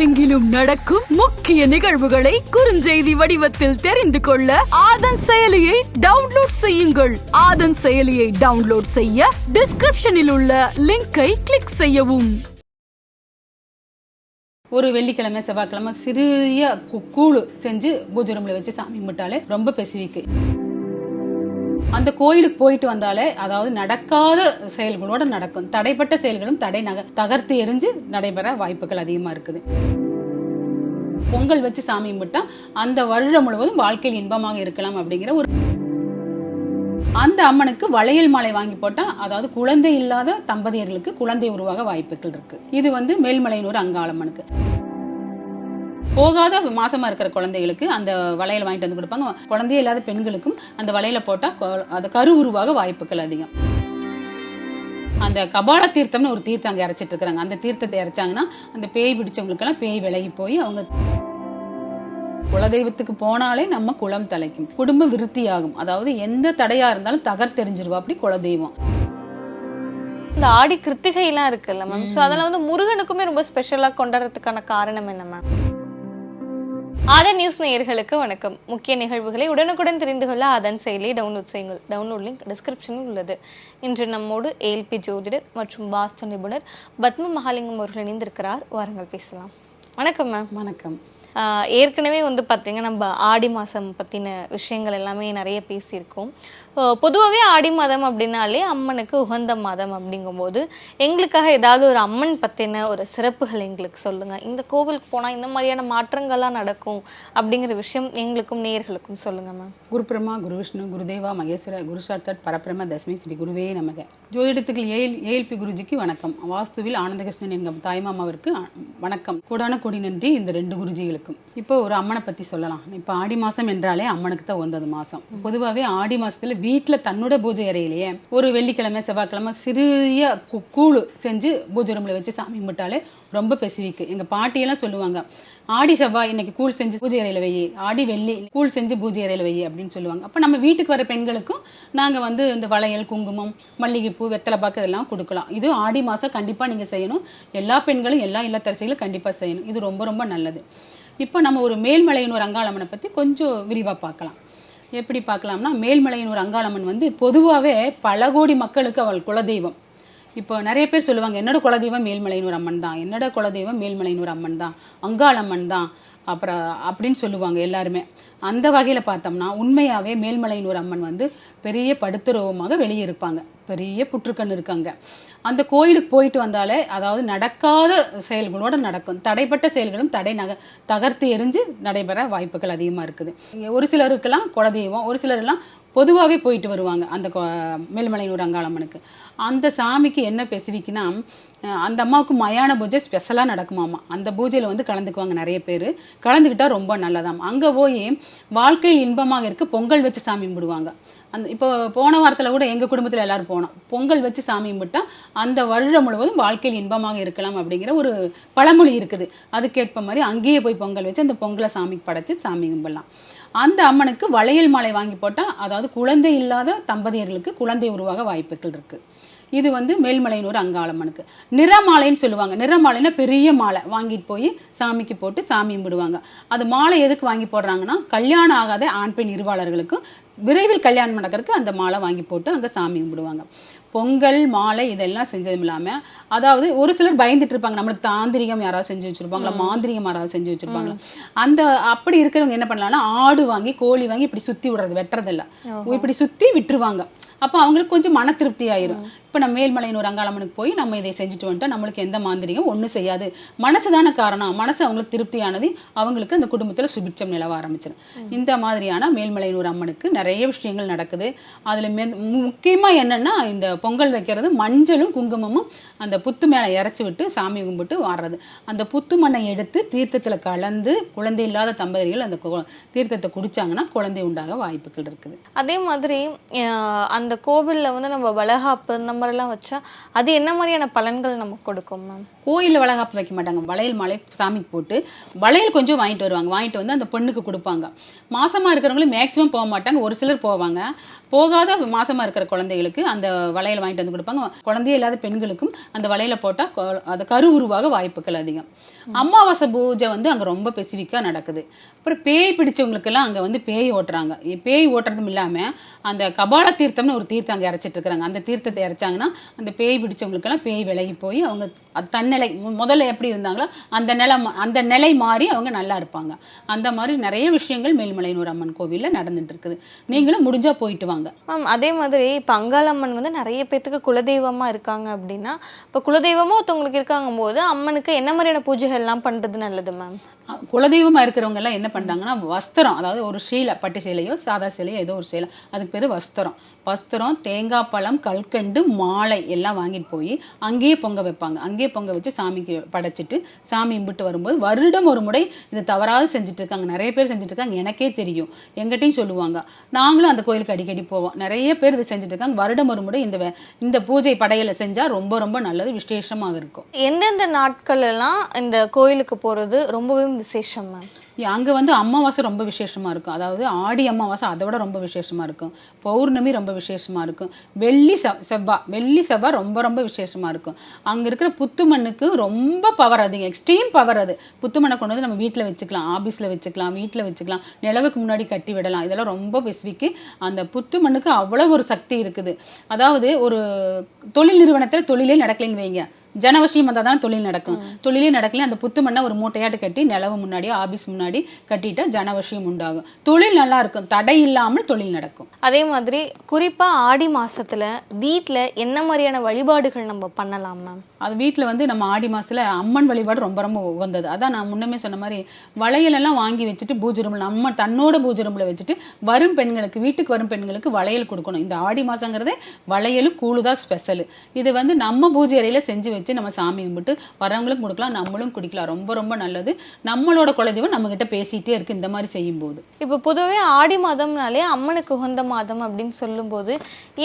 உலகெங்கிலும் நடக்கும் முக்கிய நிகழ்வுகளை குறுஞ்செய்தி வடிவத்தில் தெரிந்து கொள்ள ஆதன் செயலியை டவுன்லோட் செய்யுங்கள். ஆதன் செயலியை டவுன்லோட் செய்ய டிஸ்கிரிப்ஷனில் உள்ள லிங்கை கிளிக் செய்யவும். ஒரு வெள்ளிக்கிழமை செவ்வாய்க்கிழமை சிறிய கு- கூழு செஞ்சு பூஜை ரூம்ல வச்சு சாமி கும்பிட்டாலே ரொம்ப பெசிவிக்கு. அந்த கோயிலுக்கு போயிட்டு வந்தாலே அதாவது நடக்காத செயல்களோட நடக்கும். தடைப்பட்ட செயல்களும் தடை நக தகர்த்து எரிஞ்சு நடைபெற வாய்ப்புகள் அதிகமா இருக்குது. பொங்கல் வச்சு சாமி கும்பிட்டா அந்த வருடம் முழுவதும் வாழ்க்கையில் இன்பமாக இருக்கலாம் அப்படிங்கிற ஒரு அந்த அம்மனுக்கு வளையல் மாலை வாங்கி போட்டா அதாவது குழந்தை இல்லாத தம்பதியர்களுக்கு குழந்தை உருவாக வாய்ப்புகள் இருக்கு. இது வந்து மேல்மலையனூர் அங்காளம்மனுக்கு. போகாத மாசமா இருக்கிற குழந்தைகளுக்கு அந்த வளையல் வாங்கிட்டு வந்து கொடுப்பாங்க. குழந்தையே இல்லாத பெண்களுக்கும் அந்த வளையல போட்டா அது கரு உருவாக வாய்ப்புகள் அதிகம். அந்த கபால தீர்த்தம்னு ஒரு தீர்த்தம் அங்க இறைச்சிட்டு இருக்காங்க அந்த தீர்த்தத்தை இறைச்சாங்கன்னா அந்த பேய் பிடிச்சவங்களுக்கு எல்லாம் பேய் விலகி போய் அவங்க குலதெய்வத்துக்கு போனாலே நம்ம குலம் தலைக்கும். குடும்ப விருத்தியாகும். அதாவது எந்த தடையா இருந்தாலும் தகர்த்தெறிஞ்சிருவா அப்படி குலதெய்வம். இந்த ஆடி கிருத்திகை எல்லாம் இருக்குல்ல மேம் சோ அதெல்லாம் வந்து முருகனுக்குமே ரொம்ப ஸ்பெஷலா கொண்டாடுறதுக்கான காரணம் என்ன மேம் ஆதன் நியூஸ் நேயர்களுக்கு வணக்கம். முக்கிய நிகழ்வுகளை உடனுக்குடன் தெரிந்து கொள்ள அதன் செயலியை டவுன்லோட் செய்யுங்கள். டவுன்லோட் லிங்க் டிஸ்கிரிப்ஷனில் உள்ளது. இன்று நம்மோடு ஏஎல்பி ஜோதிடர் மற்றும் வாஸ்து நிபுணர் பத்ம மகாலிங்கம் அவர்கள் இணைந்திருக்கிறார். வாருங்கள் பேசலாம். வணக்கம் மேம் வணக்கம். ஏற்கனவே வந்து பார்த்தீங்கன்னா நம்ம ஆடி மாதம் பற்றின விஷயங்கள் எல்லாமே நிறைய பேசியிருக்கோம். பொதுவாகவே ஆடி மாதம் அப்படின்னாலே அம்மனுக்கு உகந்த மாதம் அப்படிங்கும்போது எங்களுக்காக ஏதாவது ஒரு அம்மன் பற்றின ஒரு சிறப்புகள் எங்களுக்கு சொல்லுங்கள் இந்த கோவிலுக்கு போனால் இந்த மாதிரியான மாற்றங்கள்லாம் நடக்கும் அப்படிங்கிற விஷயம் எங்களுக்கும் நேயர்களுக்கும் சொல்லுங்கள் மேம் குருபிரமா குரு விஷ்ணு குருதேவா மகேஸ்வர குரு சார்த்தட் பரபிரம தசமி ஸ்ரீ குருவே நமக. ஜோதிடத்துக்கு ஏல் ஏஎல்பி குருஜிக்கு வணக்கம். வாஸ்துவில் ஆனந்தகிருஷ்ணன் எங்கள் தாய்மாமாவிற்கு வணக்கம். கூடான கொடி நன்றி இந்த ரெண்டு குருஜிகளுக்கும். இப்போ ஒரு அம்மனை பற்றி சொல்லலாம். இப்போ ஆடி மாதம் என்றாலே அம்மனுக்கு தான் உந்தது மாதம் பொதுவாகவே ஆடி மாசத்துல வீட்டில் தன்னோட பூஜை அறையிலேயே ஒரு வெள்ளிக்கிழமை செவ்வாய்க்கிழமை சிறிய கு- கூழு செஞ்சு பூஜை ரூமில் வச்சு சாமி கும்பிட்டாலே ரொம்ப பெசிஃபிக் எங்கள் பாட்டியெல்லாம் சொல்லுவாங்க ஆடி செவ்வாய் இன்னைக்கு கூழ் செஞ்சு பூஜை அறையில் வை ஆடி வெள்ளி கூழ் செஞ்சு பூஜை அறையில் வை அப்படின்னு சொல்லுவாங்க. அப்போ நம்ம வீட்டுக்கு வர பெண்களுக்கும் நாங்கள் வந்து இந்த வளையல் குங்குமம் மல்லிகைப்பூ வெத்தலை பாக்கு இதெல்லாம் கொடுக்கலாம். இது ஆடி மாதம் கண்டிப்பாக நீங்கள் செய்யணும். எல்லா பெண்களும் எல்லா இல்லத்தரசிகளும் கண்டிப்பாக செய்யணும். இது ரொம்ப ரொம்ப நல்லது. இப்போ நம்ம ஒரு மேல்மலையின் ஒரு அங்காளம்மனை பற்றி கொஞ்சம் விரிவாக பார்க்கலாம். எப்படி பார்க்கலாம்னா மேல்மலையனூர் அங்காளம்மன் வந்து பொதுவாகவே பல கோடி மக்களுக்கு அவள் குலதெய்வம். இப்போ நிறைய பேர் சொல்லுவாங்க என்னோட குலதெய்வம் மேல்மலையனூர் அம்மன் தான் என்னோட குலதெய்வம் மேல்மலையனூர் அம்மன் தான் அங்காளம்மன் தான் அப்புறம் அப்படின்னு சொல்லுவாங்க எல்லாருமே. அந்த வகையில் பார்த்தோம்னா உண்மையாகவே மேல்மலையனூர் அம்மன் வந்து பெரிய படுத்துருவமாக வெளியே இருப்பாங்க பெரிய புற்றுக்கண் இருக்காங்க. அந்த கோயிலுக்கு போயிட்டு வந்தாலே அதாவது நடக்காத செயல்களோடு நடக்கும். தடைப்பட்ட செயல்களும் தடை நக தகர்த்து எரிஞ்சு நடைபெற வாய்ப்புகள் அதிகமாக இருக்குது. ஒரு சிலருக்கெல்லாம் குலதெய்வம் ஒரு சிலர்லாம் பொதுவாகவே போயிட்டு வருவாங்க அந்த மேல்மலையூர் மேல்மலையனூர் அங்காளம்மனுக்கு. அந்த சாமிக்கு என்ன பெசிஃபிக்னா அந்த அம்மாவுக்கு மயான பூஜை ஸ்பெஷலாக நடக்குமாமா. அந்த பூஜையில் வந்து கலந்துக்குவாங்க நிறைய பேர். கலந்துக்கிட்டால் ரொம்ப நல்லதாம். அங்கே போய் வாழ்க்கையில் இன்பமாக இருக்க பொங்கல் வச்சு சாமி கும்பிடுவாங்க. அந்த இப்போ போன வாரத்தில் கூட எங்கள் குடும்பத்தில் எல்லாரும் போனோம். பொங்கல் வச்சு சாமி கும்பிட்டா அந்த வருடம் முழுவதும் வாழ்க்கையில் இன்பமாக இருக்கலாம் அப்படிங்கிற ஒரு பழமொழி இருக்குது. அதுக்கேற்ப மாதிரி அங்கேயே போய் பொங்கல் வச்சு அந்த பொங்கலை சாமிக்கு படைச்சு சாமி கும்பிடலாம். அந்த அம்மனுக்கு வளையல் மாலை வாங்கி போட்டால் அதாவது குழந்தை இல்லாத தம்பதியர்களுக்கு குழந்தை உருவாக வாய்ப்புகள் இருக்கு. இது வந்து மேல்மலையனூர் அங்காளம்மனுக்கு நிறமாலைன்னு சொல்லுவாங்க. நிறமாலைன்னா பெரிய மாலை. வாங்கிட்டு போய் சாமிக்கு போட்டு சாமி கும்பிடுவாங்க அது மாலை எதுக்கு வாங்கி போடுறாங்கன்னா கல்யாணம் ஆகாத ஆண் பெண் இருவாளர்களுக்கும் விரைவில் கல்யாணம் நடக்கிறதுக்கு அந்த மாலை வாங்கி போட்டு அங்கே சாமி கும்பிடுவாங்க பொங்கல் மாலை இதெல்லாம் செஞ்சதும் இல்லாமல் அதாவது ஒரு சிலர் பயந்துட்டு இருப்பாங்க நம்மளுக்கு தாந்திரிகம் யாராவது செஞ்சு வச்சிருப்பாங்களா? மாந்திரிகம் யாராவது செஞ்சு வச்சிருப்பாங்களா? அந்த அப்படி இருக்கிறவங்க என்ன பண்ணலாம்னா ஆடு வாங்கி கோழி வாங்கி இப்படி சுத்தி விடுறது வெட்டுறதில்ல இப்படி சுத்தி விட்டுருவாங்க. அப்ப அவங்களுக்கு கொஞ்சம் மன திருப்தி ஆயிரும் இப்ப நம்ம மேல்மலையனூர் அங்காளம்மனுக்கு போய் நம்ம இதை செஞ்சுட்டு வந்துட்டா நம்மளுக்கு எந்த மாந்திரிகம் ஒண்ணும் செய்யாது. மனசுதான காரணம். மனசு அவங்களுக்கு திருப்தியானது அவங்களுக்கு அந்த குடும்பத்துல சுபிட்சம் நிலவ ஆரம்பிச்சிடும் இந்த மாதிரியான மேல்மலையனூர் அம்மனுக்கு நிறைய விஷயங்கள் நடக்குது. அதுல முக்கியமா என்னன்னா இந்த பொங்கல் வைக்கிறது மஞ்சளும் குங்குமமும் அந்த புத்து மேலே இறைச்சி விட்டு சாமி கும்பிட்டு வாடுறது. அந்த புத்து மண்ணை எடுத்து தீர்த்தத்தில் கலந்து குழந்தை இல்லாத தம்பதிகள் அந்த தீர்த்தத்தை குடிச்சாங்கன்னா குழந்தை உண்டாக வாய்ப்புகள் இருக்குது. அதே மாதிரி அந்த கோவிலில் வந்து நம்ம வளகாப்பு இந்த மாதிரிலாம் வச்சா அது என்ன மாதிரியான பலன்கள் நமக்கு கொடுக்கும் மேம் கோயிலில் வளகாப்பு வைக்க மாட்டாங்க. வளையல் மலை சாமிக்கு போட்டு வளையல் கொஞ்சம் வாங்கிட்டு வருவாங்க. வாங்கிட்டு வந்து அந்த பெண்ணுக்கு கொடுப்பாங்க. மாசமா இருக்கிறவங்களும் மேக்ஸிமம் போக மாட்டாங்க. ஒரு சிலர் போவாங்க. போகாத மாசமா இருக்கிற குழந்தைகளுக்கு அந்த வளையல் வாங்கிட்டு வந்து கொடுப்பாங்க. குழந்தையே இல்லாத பெண்களுக்கும் அந்த வளையல போட்டா கொ- அது கரு உருவாக வாய்ப்புகள் அதிகம். அமாவாசை பூஜை வந்து அங்க ரொம்ப ஸ்பெசிஃபிக்கா நடக்குது. அப்புறம் பேய் பிடிச்சவங்களுக்கெல்லாம் அங்க வந்து பேய் ஓட்டுறாங்க. பேய் ஓட்டுறதும் இல்லாம அந்த கபால தீர்த்தம்னு ஒரு தீர்த்தம் அங்க இறைச்சிட்டு இருக்காங்க அந்த தீர்த்தத்தை இறைச்சாங்கன்னா அந்த பேய் பிடிச்சவங்களுக்கெல்லாம் பேய் விலகி போய் அவங்க அது தன்னிலை முதல்ல எப்படி இருந்தாங்களோ அந்த நிலை அந்த நிலை மாறி அவங்க நல்லா இருப்பாங்க. அந்த மாதிரி நிறைய விஷயங்கள் மேல்மலையனூர் அம்மன் கோவிலில் நடந்துட்டு இருக்குது. நீங்களும் முடிஞ்சா போயிட்டு வாங்க. மேம் அதே மாதிரி இப்போ அங்காளம்மன் வந்து நிறைய பேத்துக்கு குலதெய்வமா இருக்காங்க அப்படின்னா இப்போ குலதெய்வமும் ஒருத்தவங்களுக்கு இருக்காங்க போது அம்மனுக்கு என்ன மாதிரியான பூஜைகள் எல்லாம் பண்றது நல்லது மேம்? குலதெய்வமாக இருக்கிறவங்கெல்லாம் இருக்கிறவங்க எல்லாம் என்ன பண்ணுறாங்கன்னா வஸ்திரம் அதாவது ஒரு சீலை பட்டு சேலையோ சாதா சேலையோ ஏதோ ஒரு சேலை. அதுக்கு பேர் வஸ்திரம். வஸ்திரம் தேங்காய் பழம் கல்கண்டு மாலை எல்லாம் வாங்கிட்டு போய் அங்கேயே பொங்க வைப்பாங்க. அங்கேயே பொங்க வச்சு சாமிக்கு படைச்சிட்டு சாமி கும்பிட்டு வரும்போது வருடம் ஒரு முறை இதை தவறாது செஞ்சுட்டு இருக்காங்க. நிறைய பேர் செஞ்சுட்டு இருக்காங்க. எனக்கே தெரியும். எங்கிட்டையும் சொல்லுவாங்க. நாங்களும் அந்த கோயிலுக்கு அடிக்கடி போவோம். நிறைய பேர் இதை செஞ்சுட்டு இருக்காங்க. வருடம் ஒரு முறை இந்த இந்த பூஜை படையலை செஞ்சா ரொம்ப ரொம்ப நல்லது விசேஷமாக இருக்கும். எந்தெந்த நாட்கள் எல்லாம் இந்த கோயிலுக்கு போறது ரொம்பவே விசேஷம் மேம் அங்கே வந்து அமாவாசை ரொம்ப விசேஷமாக இருக்கும். அதாவது ஆடி அமாவாசை அதை விட ரொம்ப விசேஷமாக இருக்கும். பௌர்ணமி ரொம்ப விசேஷமாக இருக்கும். வெள்ளி செவ்வாய் வெள்ளி செவ்வாய் ரொம்ப ரொம்ப விசேஷமாக இருக்கும். அங்கே இருக்கிற புத்து மண்ணுக்கு ரொம்ப பவர் அதிகம். எக்ஸ்ட்ரீம் பவர் அது. புத்து மண்ணை கொண்டு வந்து நம்ம வீட்டில் வச்சுக்கலாம். ஆஃபீஸில் வச்சுக்கலாம் வீட்டில் வச்சுக்கலாம். நிலவுக்கு முன்னாடி கட்டி விடலாம். இதெல்லாம் ரொம்ப பெசிஃபிக்கு அந்த புத்து மண்ணுக்கு அவ்வளோ ஒரு சக்தி இருக்குது. அதாவது ஒரு தொழில் நிறுவனத்தில் தொழிலே நடக்கலைன்னு வைங்க. ஜனவசியம் வந்தால் தான் தொழில் நடக்கும். தொழிலே நடக்கல அந்த புத்து மண்ணை ஒரு மூட்டையாட்டு கட்டி நிலவு முன்னாடியோ ஆபீஸ் முன்னாடி கட்டிட்டா ஜனவசியம் உண்டாகும். தொழில் நல்லா இருக்கும். தடை இல்லாமல் தொழில் நடக்கும். அதே மாதிரி குறிப்பா ஆடி மாசத்துல வீட்ல என்ன மாதிரியான வழிபாடுகள் நம்ம பண்ணலாம் மேம்? அது வீட்டில் வந்து நம்ம ஆடி மாசத்துல அம்மன் வழிபாடு ரொம்ப ரொம்ப உகந்தது. அதான் நான் முன்னமே சொன்ன மாதிரி வளையல் எல்லாம் வாங்கி வச்சுட்டு பூஜை ரூமில் நம்ம தன்னோட பூஜை ரூமில் வச்சுட்டு வரும் பெண்களுக்கு வீட்டுக்கு வரும் பெண்களுக்கு வளையல் கொடுக்கணும். இந்த ஆடி மாசங்கிறதே வளையலும் கூழுதான் ஸ்பெஷல் இது வந்து நம்ம பூஜை அறையில செஞ்சு வச்சு நம்ம சாமி கும்பிட்டு வரவங்களுக்கும் கொடுக்கலாம் நம்மளும் குடிக்கலாம். ரொம்ப ரொம்ப நல்லது. நம்மளோட குலதெய்வம் நம்ம கிட்ட பேசிட்டே இருக்கு இந்த மாதிரி செய்யும்போது. இப்போ பொதுவே ஆடி மாதம்னாலே அம்மனுக்கு உகந்த மாதம் அப்படின்னு சொல்லும்போது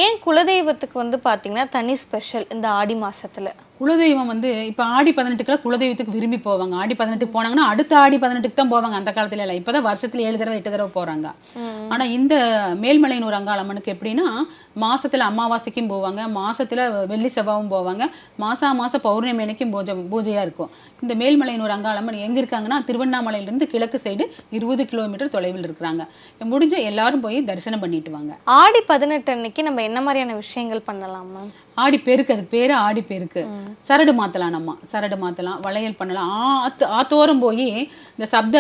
ஏன் குலதெய்வத்துக்கு வந்து பாத்தீங்கன்னா தனி ஸ்பெஷல் இந்த ஆடி மாசத்துல? குலதெய்வம் வந்து இப்ப ஆடி பதினெட்டுக்குலாம் குலதெய்வத்துக்கு விரும்பி போவாங்க. ஆடி பதினெட்டுக்கு போனாங்கன்னா அடுத்த ஆடி பதினெட்டுக்கு தான் போவாங்க அந்த காலத்துல எல்லாம். இப்பதான் வருஷத்துல ஏழு தடவை எட்டு தடவை போறாங்க. ஆனா இந்த மேல்மலையனூர் அங்காளம்மனுக்கு எப்படின்னா மாசத்துல அமாவாசைக்கும் போவாங்க மாசத்துல வெள்ளி செவ்வாவும் போவாங்க மாசா மாசம் பௌர்ணமி அன்னைக்கும் பூஜை பூஜையா இருக்கும். இந்த மேல்மலையனூர் அங்காளம்மன் எங்க இருக்காங்கன்னா திருவண்ணாமலையில இருந்து கிழக்கு சைடு இருபது கிலோமீட்டர் தொலைவில் இருக்கிறாங்க. முடிஞ்ச எல்லாரும் போய் தரிசனம் பண்ணிட்டு வாங்க. ஆடி பதினெட்டு அன்னைக்கு நம்ம என்ன மாதிரியான விஷயங்கள் பண்ணலாம் ஆடி பெருக்கு அதுக்கு பேரு ஆடி பெருக்கு. சரடு மாத்தலாம் நம்ம சரடு மாத்தலாம் வளையல் பண்ணலாம். ஆத்து ஆத்தோரம் போய் இந்த சப்த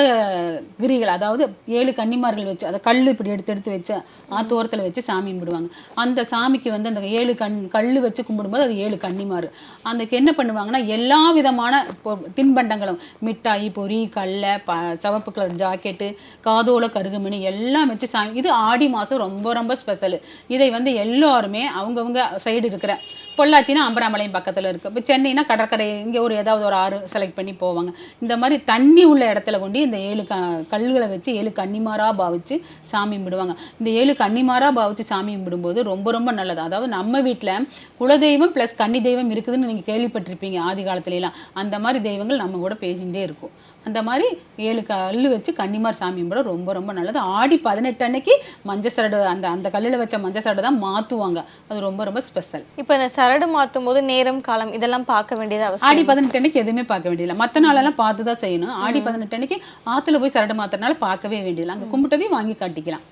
கிரிகள் அதாவது ஏழு கன்னிமார்கள் வச்சு அதை கல் இப்படி எடுத்து எடுத்து வச்சு ஆத்தோரத்தில் வச்சு சாமி கும்பிடுவாங்க. அந்த சாமிக்கு வந்து அந்த ஏழு கண் கல் வச்சு கும்பிடும்போது அது ஏழு கன்னிமார். அதுக்கு என்ன பண்ணுவாங்கன்னா எல்லா விதமான பொ- தின்பண்டங்களும் மிட்டாய் பொரி கடலை ப சிவப்பு கலர் ஜாக்கெட்டு காதோல கருகுமணி எல்லாம் வச்சு சாமி இது ஆடி மாதம் ரொம்ப ரொம்ப ஸ்பெஷல் இதை வந்து எல்லோருமே அவங்கவுங்க சைடு இருக்கிற பொள்ளாச்சின்னா அம்பராமலையும் பக்கத்தில் இருக்குது இப்போ சென்னைனா கடற்கரை இங்கே ஒரு ஏதாவது ஒரு ஆறு செலக்ட் பண்ணி போவாங்க. இந்த மாதிரி தண்ணி உள்ள இடத்துல கொண்டு இந்த ஏழு க கல்லுகளை வச்சு ஏழு கன்னிமாரா பாவிச்சு சாமி கும்பிடுவாங்க. இந்த ஏழு கன்னிமாரா பாவிச்சு சாமி கும்பிடும்போது ரொம்ப ரொம்ப நல்லது. அதாவது நம்ம வீட்டில் குலதெய்வம் பிளஸ் கன்னி தெய்வம் இருக்குதுன்னு நீங்கள் கேள்விப்பட்டிருப்பீங்க ஆதி காலத்துலலாம் அந்த மாதிரி தெய்வங்கள் நம்ம கூட பேசிகிட்டே இருக்கும். அந்த மாதிரி ஏழு கல்லு வச்சு கன்னிமார் சாமி கும்பிட ரொம்ப ரொம்ப நல்லது. ஆடி பதினெட்டு அன்னைக்கு மஞ்சள் சரடு அந்த அந்த கல்லுல வச்ச மஞ்சள் சரடு தான் மாத்துவாங்க. அது ரொம்ப ரொம்ப ஸ்பெஷல் இப்போ இந்த சரடு மாத்தும் போது நேரம் காலம் இதெல்லாம் பார்க்க வேண்டியது ஆடி பதினெட்டு அன்னைக்கு எதுவுமே பார்க்க வேண்டியதில்லை. மற்ற நாளெல்லாம் பார்த்து தான் செய்யணும். ஆடி பதினெட்டு அன்னைக்கு ஆத்துல போய் சரடு மாத்துறதுனால பார்க்கவே வேண்டியதில்லை. அங்க கும்பிட்டதையும் வாங்கி காட்டிக்கலாம்.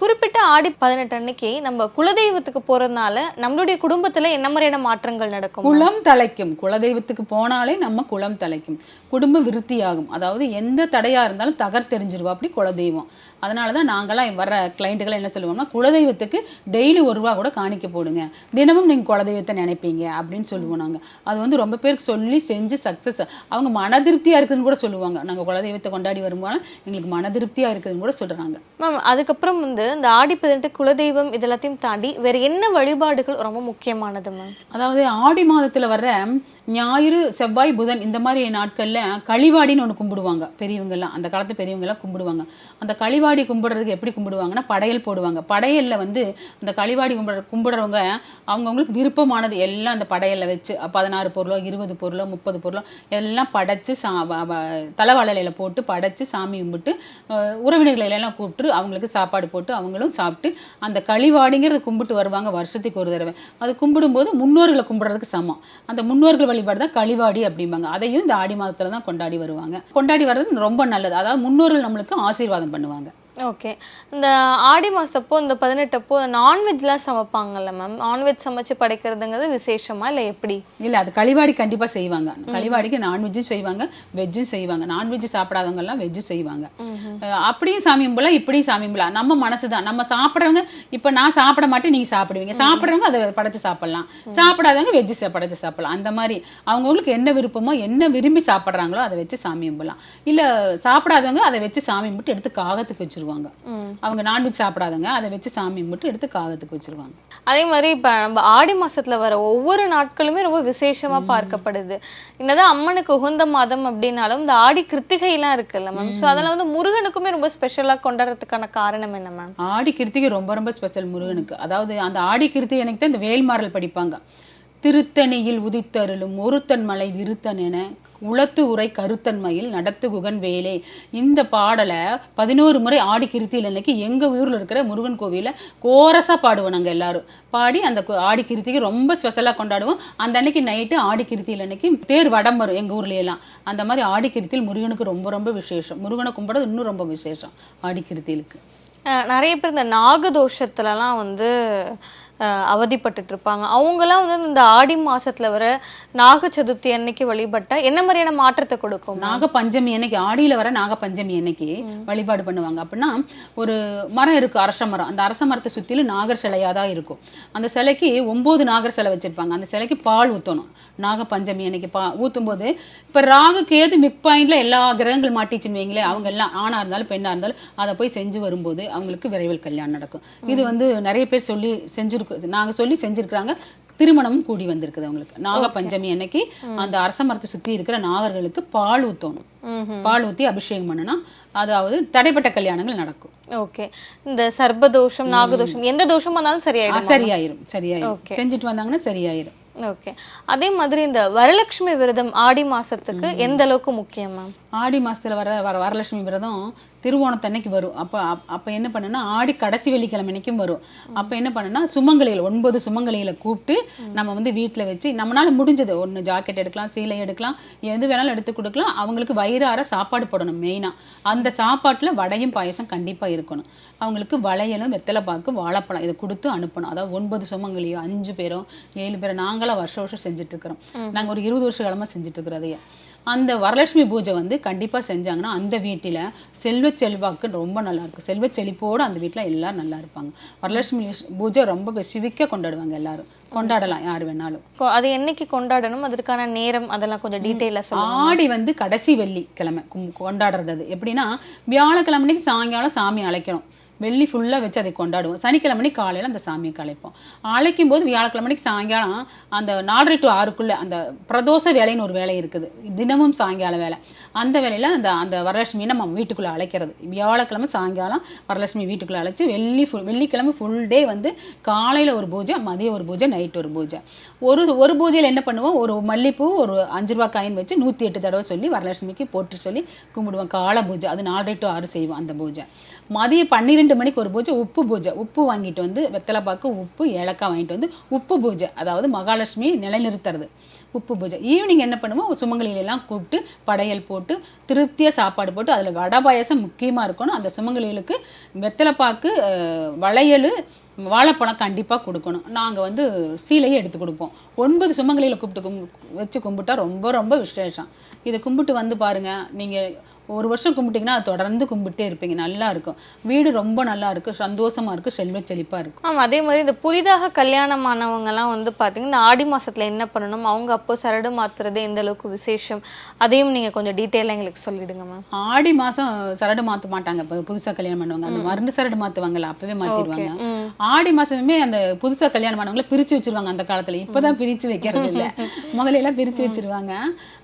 குறிப்பிட்ட ஆடி பதினெட்டு அன்னைக்கு நம்ம குலதெய்வத்துக்கு போறதுனால நம்மளுடைய குடும்பத்துல என்ன மாதிரியான மாற்றங்கள் நடக்கும்? குளம் தலைக்கும். குலதெய்வத்துக்கு போனாலே நம்ம குளம் தலைக்கும். குடும்ப விருத்தியாகும். அதாவது எந்த தடையா இருந்தாலும் தகர்த்தெறிஞ்சிருவா. அப்படி குலதெய்வம். அதனாலதான் நாங்கெல்லாம் வர்ற கிளைண்ட்டுகளை என்ன சொல்லுவோம்னா குலதெய்வத்துக்கு டெய்லி ஒரு ரூபா கூட காணிக்க போடுங்க. தினமும் நீங்க குலதெய்வத்தை நினைப்பீங்க அப்படின்னு சொல்லுவோம் நாங்க. அது வந்து ரொம்ப பேருக்கு சொல்லி செஞ்சு சக்சஸ் அவங்க மன திருப்தியா இருக்குதுன்னு கூட சொல்லுவாங்க. நாங்க குலதெய்வத்தை கொண்டாடி வரும்போது எங்களுக்கு மன திருப்தியா இருக்குதுன்னு கூட சொல்றாங்க. மேம் அதுக்கப்புறம் வந்து இந்த ஆடி பதினெட்டு குலதெய்வம் இதெல்லாத்தையும் தாண்டி வேற என்ன வழிபாடுகள் ரொம்ப முக்கியமானது மேம்? அதாவது ஆடி மாதத்துல வர்ற ஞாயிறு செவ்வாய் புதன் இந்த மாதிரி நாட்கள்ல களிவாடின்னு ஒன்று கும்பிடுவாங்க. பெரியவங்க எல்லாம் அந்த காலத்து பெரியவங்க எல்லாம் கும்பிடுவாங்க. அந்த களிவாடி கும்பிடுறதுக்கு எப்படி கும்பிடுவாங்கன்னா படையல் போடுவாங்க. படையலில் வந்து அந்த களிவாடி கும்பிடுற கும்பிடுறவங்க அவங்கவுங்களுக்கு விருப்பமானது எல்லாம் அந்த படையலில் வச்சு பதினாறு பொருளோ இருபது பொருளோ முப்பது பொருளோ எல்லாம் படைச்சு சா வ- போட்டு படைச்சு சாமி கும்பிட்டு உறவினர்களை எல்லாம் கூப்பிட்டு அவங்களுக்கு சாப்பாடு போட்டு அவங்களும் சாப்பிட்டு அந்த களிவாடிங்கிறது கும்பிட்டு வருவாங்க வருஷத்துக்கு ஒரு தடவை. அது கும்பிடும்போது முன்னோர்களை கும்பிடுறதுக்கு சமம். அந்த முன்னோர்கள் வழிபாடு தான் களிவாடி அப்படிம்பாங்க. அதையும் இந்த ஆடி மாதத்தில் தான் கொண்டாடி வருவாங்க. கொண்டாடி வர்றது ரொம்ப நல்லது. அதாவது முன்னோர்கள் நம்மளுக்கு ஆசீர்வாதம் பண்ணுவாங்க. ஓகே இந்த ஆடி மாசத்தப்போ இந்த பதினெட்டப்போ நான்வெஜ்லாம் சமைப்பாங்கல்ல மேம் நான்வெஜ் சமைச்சு படைக்கிறதுங்கிறது விசேஷமா இல்ல எப்படி? இல்ல அது களிவாடி கண்டிப்பா செய்வாங்க. களிவாடிக்கு நான்வெஜ்ஜும் செய்வாங்க வெஜ்ஜும் செய்வாங்க. நான்வெஜ் சாப்பிடாதவங்க எல்லாம் வெஜ்ஜும் செய்வாங்க. அப்படியும் சாமி கும்பலாம் இப்படியும் சாமி கும்பலாம் நம்ம மனசுதான் நம்ம சாப்பிடுறவங்க இப்ப நான் சாப்பிட மாட்டேன் நீங்க சாப்பிடுவீங்க. சாப்பிடுறவங்க அதை படைச்சு சாப்பிடலாம். சாப்பிடாதவங்க வெஜ்ஜு படைச்சு சாப்பிடலாம். அந்த மாதிரி அவங்கவுங்களுக்கு என்ன விருப்பமோ என்ன விரும்பி சாப்பிடுறாங்களோ அதை வச்சு சாமி கும்பலாம் இல்ல சாப்பிடாதவங்க அதை வச்சு சாமி கும்பிட்டு எடுத்து காகத்துக்கு வச்சிருவாங்க. அவங்க நான்வெஜ் சாப்பிடாதவங்க அதை வச்சு சாமி கும்பிட்டு எடுத்து காகத்துக்கு வச்சிருவாங்க. அதே மாதிரி இப்ப நம்ம ஆடி மாசத்துல வர ஒவ்வொரு நாட்களுமே ரொம்ப விசேஷமா பார்க்கப்படுது. என்னதான் அம்மனுக்கு உகந்த மாதம் அப்படின்னாலும் இந்த ஆடி கிருத்திகை எல்லாம் இருக்குல்ல மேம் சோ அதெல்லாம் வந்து முருகனுக்குமே ரொம்ப ஸ்பெஷலா கொண்டாடுறதுக்கான காரணம் என்ன மேம் ஆடி கிருத்திகை ரொம்ப ரொம்ப ஸ்பெஷல் முருகனுக்கு. அதாவது அந்த ஆடி கிருத்திகை அன்னைக்கு தான் இந்த வேல்மாறல் படிப்பாங்க. திருத்தணியில் உதித்தருளும் ஒருத்தன் மலை விருத்தன் என உளத்து உரை கருத்தன்மையில் நடத்து குகன் வேலே. இந்த பாடலை பதினோரு முறை ஆடி கிருத்தியில் அன்னைக்கு எங்கள் ஊரில் இருக்கிற முருகன் கோவிலில் கோரஸாக பாடுவோம் நாங்கள் எல்லாரும். பாடி அந்த ஆடி கிருத்திக்கு ரொம்ப ஸ்பெஷலாக கொண்டாடுவோம். அந்த அன்னைக்கு நைட்டு ஆடி கிருத்தியில் அன்னைக்கு தேர் வடம் வரும் எங்கள் ஊர்லேயெல்லாம். அந்த மாதிரி ஆடி கிருத்தியில் முருகனுக்கு ரொம்ப ரொம்ப விசேஷம். முருகனை கும்பிடுறது இன்னும் ரொம்ப விசேஷம் ஆடி கிருத்தியிலுக்கு. நிறைய பேர் இந்த நாகதோஷத்துலலாம் வந்து அஹ், அவதிப்பட்டுட்டு இருப்பாங்க அவங்கலாம் வந்து இந்த ஆடி மாசத்துல வர நாக சதுர்த்தி அன்னைக்கு வழிபட்டா என்ன மாதிரியான மாற்றத்தை கொடுக்கும்? நாக பஞ்சமி அன்னைக்கு ஆடியில வர நாக பஞ்சமி அன்னைக்கு வழிபாடு பண்ணுவாங்க. அப்படின்னா ஒரு மரம் இருக்கு அரச மரம். அந்த அரச மரத்தை சுத்திலும் நாகர் சிலையா தான் இருக்கும். அந்த சிலைக்கு ஒன்பது நாகர் சிலை வச்சிருப்பாங்க. அந்த சிலைக்கு பால் ஊத்தணும். நாக பஞ்சமி அன்னைக்கு பா ஊத்தும் போது இப்ப ராகு கேது மிக் பாயிண்ட்ல எல்லா கிரகங்கள் மாட்டிச்சுன்னு வைங்களேன் அவங்க எல்லாம் ஆணா இருந்தாலும் பெண்ணா இருந்தாலும் அதை போய் செஞ்சு வரும்போது அவங்களுக்கு விரைவில் கல்யாணம் நடக்கும். இது வந்து நிறைய பேர் சொல்லி செஞ்சிருக்கு நாங்க சொல்லி செஞ்சிருக்கிறாங்க. திருமணமும் கூடி வந்திருக்குது அவங்களுக்கு. நாக பஞ்சமி அன்னைக்கு அந்த அரச மரத்தை சுத்தி இருக்கிற நாகர்களுக்கு பால் ஊத்தணும். பால் ஊத்தி அபிஷேகம் பண்ணுனா அதாவது தடைப்பட்ட கல்யாணங்கள் நடக்கும். ஓகே இந்த சர்பதோஷம் நாகதோஷம் எந்த தோஷமா இருந்தாலும் ஆ, சரியாயிடும் சரியாயிரும் சரியாயிரும். செஞ்சுட்டு வந்தாங்கன்னா சரியாயிரும். ஓகே அதே மாதிரி இந்த வரலட்சுமி விரதம் ஆடி மாசத்துக்கு எந்த அளவுக்கு முக்கியம் மேம் ஆடி மாசத்துல வர வர வரலட்சுமி விரதம் திருவோணத்தன்னைக்கு வரும். அப்ப அப்- அப்ப என்ன பண்ணுனா ஆடி கடைசி வெள்ளிக்கிழமை அன்னைக்கும் வரும். அப்ப என்ன பண்ணுனா சுமங்கலிகள் ஒன்பது சுமங்கலிகளை கூப்பிட்டு நம்ம வந்து வீட்டுல வச்சு நம்மளால முடிஞ்சது. ஒண்ணு ஜாக்கெட் எடுக்கலாம் சீலை எடுக்கலாம் எது வேணாலும் எடுத்து கொடுக்கலாம். அவங்களுக்கு வயிறார சாப்பாடு போடணும் மெயினா அந்த சாப்பாட்டுல வடையும் பாயசம் கண்டிப்பா இருக்கணும். அவங்களுக்கு வளையலும் வெத்தலை பாக்கு வாழைப்பழம் இதை கொடுத்து அனுப்பணும். அதாவது ஒன்பது சுமங்கலியோ அஞ்சு பேரோ ஏழு பேரோ நாங்களாம் வருஷம் வருஷம் செஞ்சுட்டு இருக்கிறோம். நாங்க ஒரு இருபது வருஷ காலமா செஞ்சுட்டு இருக்கிறோம் அதையே. அந்த வரலட்சுமி பூஜை வந்து கண்டிப்பா செஞ்சாங்கன்னா அந்த வீட்டில செல்வ செல்வாக்கு ரொம்ப நல்லா இருக்கும் செல்வ செழிப்போட அந்த வீட்ல எல்லாரும் நல்லா இருப்பாங்க. வரலட்சுமி பூஜை ரொம்ப ஸ்பெசிஃபிக்கா கொண்டாடுவாங்க எல்லாரும். கொண்டாடலாம் யார் வேணாலும். அது என்னைக்கு கொண்டாடணும்? அதற்கான நேரம் அதெல்லாம் கொஞ்சம் டீட்டெயிலா சொல்லுங்க. ஆடி வந்து கடைசி வெள்ளி கிழமை. கொண்டாடுறது அது. எப்படின்னா வியாழக்கிழமை அன்னைக்கு சாயங்காலம் சாமி அழைக்கணும். வெள்ளி ஃபுல்லாக வச்சு அதை கொண்டாடுவோம். சனிக்கிழமை காலையில் அந்த சாமியை கலைப்போம் அழைக்கும் போது வியாழக்கிழமைக்கு அன்னைக்கு சாயங்காலம் அந்த நாலரை டு ஆறுக்குள்ளே அந்த பிரதோஷ வேலைன்னு ஒரு வேலை இருக்குது. தினமும் சாயங்கால வேலை. அந்த வேலையில் அந்த அந்த வரலட்சுமியை நம்ம வீட்டுக்குள்ளே அழைக்கிறது. வியாழக்கிழமை சாயங்காலம் வரலட்சுமி வீட்டுக்குள்ளே அழைச்சி வெள்ளி ஃபுல் வெள்ளிக்கிழமை ஃபுல் டே வந்து காலையில் ஒரு பூஜை மதியம் ஒரு பூஜை நைட் ஒரு பூஜை. ஒரு ஒரு பூஜையில் என்ன பண்ணுவோம்? ஒரு மல்லிப்பூ ஒரு அஞ்சு ரூபா காயின் வச்சு நூற்றி எட்டு தடவை சொல்லி வரலட்சுமிக்கு போட்டு சொல்லி கும்பிடுவோம். கால பூஜை. அது நாலரை டு ஆறு செய்வோம் அந்த பூஜை. மதியம் பன்னிரெண்டு மணிக்கு ஒரு பூஜை உப்பு பூஜை. உப்பு வாங்கிட்டு வந்து வெத்தலைப்பாக்கு உப்பு ஏலக்காய் வாங்கிட்டு வந்து உப்பு பூஜை. அதாவது மகாலட்சுமி நிலைநிறுத்துறது. உப்பு பூஜை. ஈவினிங் என்ன பண்ணுவோம்? சுமங்கலிகளை கூப்பிட்டு படையல் போட்டு திருப்தியாக சாப்பாடு போட்டு அதில் வடை பாயாசம் முக்கியமாக இருக்கணும். அந்த சுமங்கலிகளுக்கு வெத்தலைப்பாக்கு வளையல் வாழைப்பழம் கண்டிப்பாக கொடுக்கணும். நாங்கள் வந்து சீலையை எடுத்து கொடுப்போம். ஒன்பது சுமங்கலியில் கூப்பிட்டு கும் வச்சு கும்பிட்டா ரொம்ப ரொம்ப விசேஷம். இதை கும்பிட்டு வந்து பாருங்கள் நீங்கள் ஒரு வருஷம் கும்பிட்டீங்கன்னா அது தொடர்ந்து கும்பிட்டே இருப்பீங்க. நல்லா இருக்கும். வீடு ரொம்ப நல்லா இருக்கும். சந்தோஷமா இருக்கும். செல்வ செழிப்பா இருக்கும். ஆமா அதே மாதிரி இந்த புதிதாக கல்யாணமானவங்க எல்லாம் வந்து பாத்தீங்கன்னா இந்த ஆடி மாசத்துல என்ன பண்ணணும்? அவங்க அப்போ சரடு மாத்துறது எந்த அளவுக்கு விசேஷம்? அதையும் நீங்க கொஞ்சம் டீட்டெயிலாக எங்களுக்கு சொல்லிடுங்க மேம். ஆடி மாசம் சரடு மாத்த மாட்டாங்க. இப்ப புதுசா கல்யாணம் பண்ணுவாங்க. அந்த மருந்து சரடு மாத்துவாங்கல்ல அப்பவே மாத்திடுவாங்க. ஆடி மாசமே அந்த புதுசா கல்யாணம் பண்ணவங்கள பிரிச்சு வச்சிருவாங்க அந்த காலத்துல. இப்பதான் பிரிச்சு வைக்கிறது இல்ல. முதல்ல எல்லாம் பிரிச்சு வச்சிருவாங்க.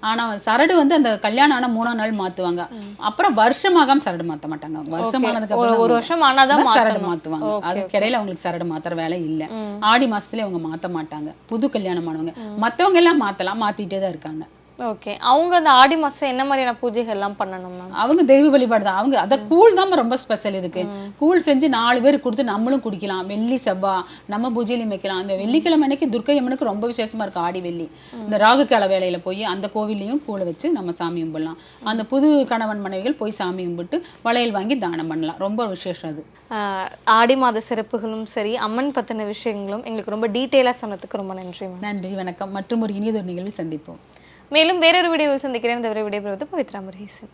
ஆனா சரடு வந்து அந்த கல்யாணம் ஆன மூணாம் நாள் மாத்துவாங்க. அப்புறம் வருஷமாகாம சரடு மாத்த மாட்டாங்க வருஷமானதுக்கு ஒரு அப்புறம் ஒரு வருஷம் ஆனாதான் தான் சரடு. மாத்துவாங்க. அதுக்கு இடையில அவங்களுக்கு சரடு மாத்துற வேலை இல்ல. ஆடி மாசத்துல அவங்க மாத்த மாட்டாங்க. புது கல்யாணம் ஆனவங்க மத்தவங்க எல்லாம் மாத்தலாம். மாத்திட்டே தான் இருக்காங்க. ஓகே அவங்க அந்த ஆடி மாசம் என்ன மாதிரியான பூஜைகள் எல்லாம் பண்ணணும் அவங்க தெய்வ வழிபாடு தான். அவங்க அத கூழ் தான் ரொம்ப ஸ்பெஷல் இதுக்கு கூழ் செஞ்சு நாலு பேர் கொடுத்து நம்மளும் குடிக்கலாம். வெள்ளி செவ்வா நம்ம பூஜையிலையும் வைக்கலாம். அந்த வெள்ளிக்கிழமை அன்னைக்கு துர்க்கை அம்மனுக்கு ரொம்ப விசேஷமா இருக்கு ஆடி வெள்ளி. இந்த ராகுக்கால வேலையில போய் அந்த கோவில்லையும் கூழ வச்சு நம்ம சாமி கும்பிடலாம். அந்த புது கணவன் மனைவிகள் போய் சாமி கும்பிட்டு வளையல் வாங்கி தானம் பண்ணலாம். ரொம்ப விசேஷம் அது. ஆடி மாத சிறப்புகளும் சரி அம்மன் பத்தின விஷயங்களும் எங்களுக்கு ரொம்ப டீட்டெயிலா சொன்னதுக்கு ரொம்ப நன்றி நன்றி வணக்கம். மற்றும் ஒரு இனியதொரு நிகழ்வில் சந்திப்போம். மேலும் வேறொரு வீடியோவில் சந்திக்கிறேன். இந்த விடைபெறுவது பவித்ரா முருகேசன்.